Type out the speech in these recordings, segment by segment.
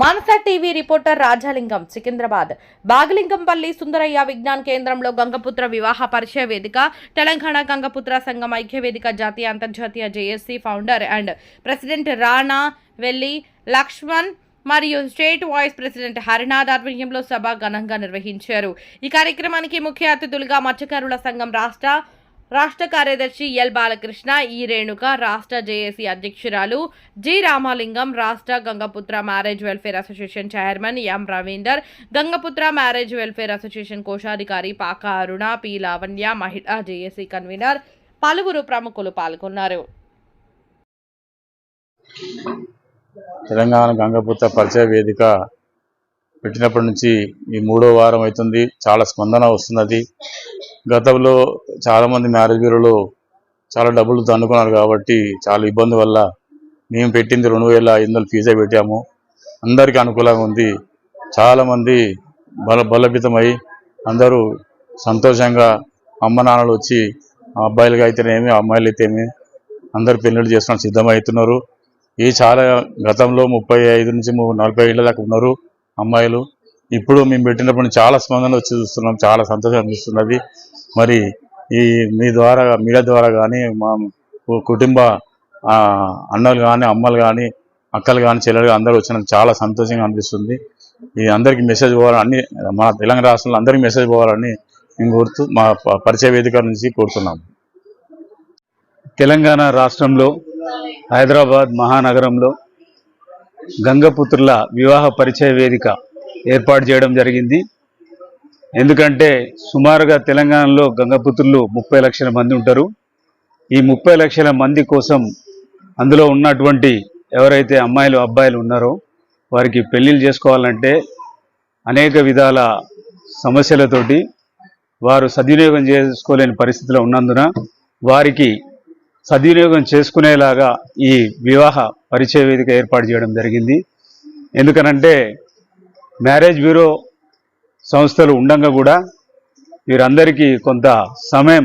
Manasa TV reporter Rajalingam Secunderabad. Baghlingampally Sundarayya Vignan కేంద్రంలో గంగపుత్ర వివాహ పరిచయ వేదిక తెలంగాణ గంగపుత్ర సంఘం ఐక్య వేదిక జాతీయ అంతర్జాతీయ JSC founder and president Rana Velli Laxman మరియు స్టేట్ వైస్ ప్రెసిడెంట్ హరినాథ్ ఆధ్వర్యంలో సభ ఘనంగా నిర్వహించారు. ఈ కార్యక్రమానికి ముఖ్య అతిథులుగా మత్స్యకారుల సంఘం రాష్ట్ర రాష్ట్ర కార్యదర్శి ఎల్ బాలకృష్ణ ఈ రేణుక రాష్ట్ర జేఏసీ అధ్యక్షురాలు జి రామలింగం రాష్ట్ర Gangaputra marriage welfare association chairman M Ravinder Gangaputra marriage welfare association కోశాధికారి పాక అరుణ పి లావణ్య మహిళా జేఏసీ కన్వీనర్ పలువురు ప్రముఖులు పాల్గొన్నారు. తెలంగాణ గంగపుత్ర పరిచయ వేదిక పెట్టినప్పటి నుంచి ఈ మూడో వారం అవుతుంది. చాలా స్పందన వస్తున్నది గతంలో చాలామంది మ్యారేజ్ బ్యూరోలో చాలా డబ్బులు దండుకున్నారు కాబట్టి చాలా ఇబ్బంది వల్ల మేము పెట్టింది రెండు వేల ఐదు వందలు ఫీజే పెట్టాము. అందరికీ అనుకూలంగా ఉంది. చాలామంది బల బలభితమై అందరూ సంతోషంగా అమ్మ నాన్నలు వచ్చి అబ్బాయిలుగా అయితేనేమి అమ్మాయిలు అయితేనేమి అందరు పెళ్ళిళ్ళు చేసుకోవడానికి సిద్ధమవుతున్నారు. ఈ చాలా గతంలో ముప్పై ఐదు నుంచి నలభై ఏళ్ళ దాకా ఉన్నారు. అమ్మాయిలు. ఇప్పుడు మేము పెట్టినప్పుడు చాలా స్పందన వచ్చి చూస్తున్నాం. చాలా సంతోషం అనిపిస్తున్నది. మరి ఈ మీ ద్వారా మీడియా ద్వారా కానీ మా కుటుంబ అన్నలు కానీ అమ్మలు కానీ అక్కలు కానీ చెల్లెలు అందరూ వచ్చినందుకు చాలా సంతోషంగా అనిపిస్తుంది. ఈ అందరికీ మెసేజ్ పోవాలని మన తెలంగాణ రాష్ట్రంలో అందరికీ మెసేజ్ పోవాలని మేము కోరుతూ మా ప- పరిచయ వేదిక నుంచి కోరుతున్నాం. తెలంగాణ రాష్ట్రంలో హైదరాబాద్ మహానగరంలో గంగపుత్రుల వివాహ పరిచయ వేదిక ఏర్పాటు చేయడం జరిగింది. ఎందుకంటే సుమారుగా తెలంగాణలో గంగపుత్రులు ముప్పై లక్షల మంది ఉంటారు. ఈ ముప్పై లక్షల మంది కోసం అందులో ఉన్నటువంటి ఎవరైతే అమ్మాయిలు అబ్బాయిలు ఉన్నారో వారికి పెళ్ళిళ్ళు చేసుకోవాలంటే అనేక విధాల సమస్యలతోటి వారు సద్వినియోగం చేసుకోలేని పరిస్థితిలో ఉన్నందున వారికి సద్వినియోగం చేసుకునేలాగా ఈ వివాహ పరిచయ వేదిక ఏర్పాటు చేయడం జరిగింది. ఎందుకనంటే మ్యారేజ్ బ్యూరో సంస్థలు ఉండంగా కూడా వీరందరికీ కొంత సమయం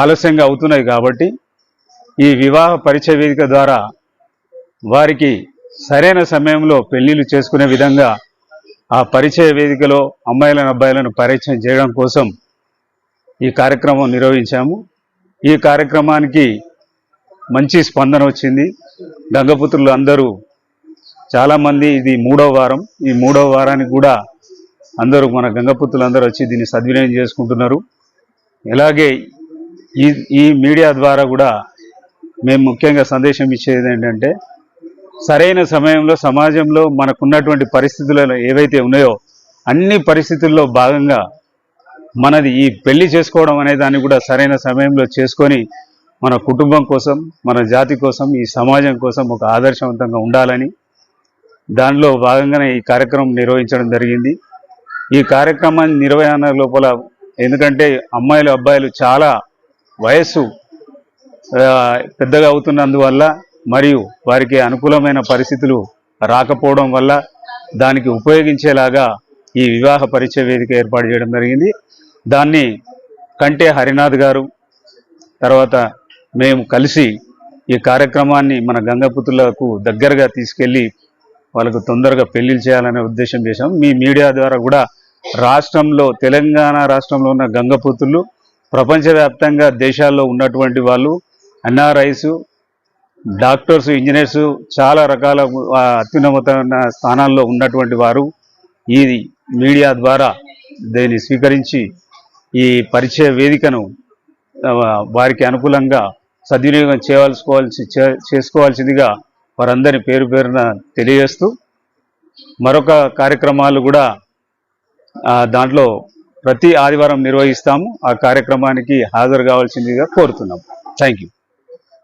ఆలస్యంగా అవుతున్నాయి కాబట్టి ఈ వివాహ పరిచయ వేదిక ద్వారా వారికి సరైన సమయంలో పెళ్ళిళ్ళు చేసుకునే విధంగా ఆ పరిచయ వేదికలో అమ్మాయిలను అబ్బాయిలను పరిచయం చేయడం కోసం ఈ కార్యక్రమం నిర్వహించాము. ఈ కార్యక్రమానికి మంచి స్పందన వచ్చింది. గంగపుత్రులు అందరూ చాలామంది ఇది మూడో వారం. ఈ మూడో వారానికి కూడా అందరూ మన గంగపుత్రులు అందరూ వచ్చి దీన్ని సద్వినియోగం చేసుకుంటున్నారు. ఇలాగే ఈ ఈ మీడియా ద్వారా కూడా మేము ముఖ్యంగా సందేశం ఇచ్చేది ఏంటంటే సరైన సమయంలో సమాజంలో మనకున్నటువంటి పరిస్థితులలో ఏవైతే ఉన్నాయో అన్ని పరిస్థితుల్లో భాగంగా మనది ఈ పెళ్ళి చేసుకోవడం అనే దాన్ని కూడా సరైన సమయంలో చేసుకొని మన కుటుంబం కోసం మన జాతి కోసం ఈ సమాజం కోసం ఒక ఆదర్శవంతంగా ఉండాలని దానిలో భాగంగానే ఈ కార్యక్రమం నిర్వహించడం జరిగింది. ఈ కార్యక్రమాన్ని నిర్వహణ లోపల ఎందుకంటే అమ్మాయిలు అబ్బాయిలు చాలా వయస్సు పెద్దగా అవుతున్నందువల్ల మరియు వారికి అనుకూలమైన పరిస్థితులు రాకపోవడం వల్ల దానికి ఉపయోగించేలాగా ఈ వివాహ పరిచయ వేదిక ఏర్పాటు చేయడం జరిగింది. దాన్ని కంటే హరినాథ్ గారు తర్వాత మేము కలిసి ఈ కార్యక్రమాన్ని మన గంగపుతులకు దగ్గరగా తీసుకెళ్ళి వాళ్ళకు తొందరగా పెళ్ళిళ్ళు చేయాలనే ఉద్దేశం చేశాం. మీ మీడియా ద్వారా కూడా రాష్ట్రంలో తెలంగాణ రాష్ట్రంలో ఉన్న గంగపుతులు ప్రపంచవ్యాప్తంగా దేశాల్లో ఉన్నటువంటి వాళ్ళు ఎన్ఆర్ఐస్ డాక్టర్స్ ఇంజనీర్స్ చాలా రకాల అత్యున్నతమైన స్థానాల్లో ఉన్నటువంటి వారు ఈ మీడియా ద్వారా దీన్ని స్వీకరించి ఈ పరిచయ వేదికను వారికి అనుకూలంగా సద్వినియోగం చేయవలసుకోవాల్సి చే- చేసుకోవాల్సిందిగా వారందరి పేరు పేరున తెలియజేస్తూ మరొక కార్యక్రమాలు కూడా దాంట్లో ప్రతి ఆదివారం నిర్వహిస్తాము. ఆ కార్యక్రమానికి హాజరు కావాల్సిందిగా కోరుతున్నాం థ్యాంక్ యూ.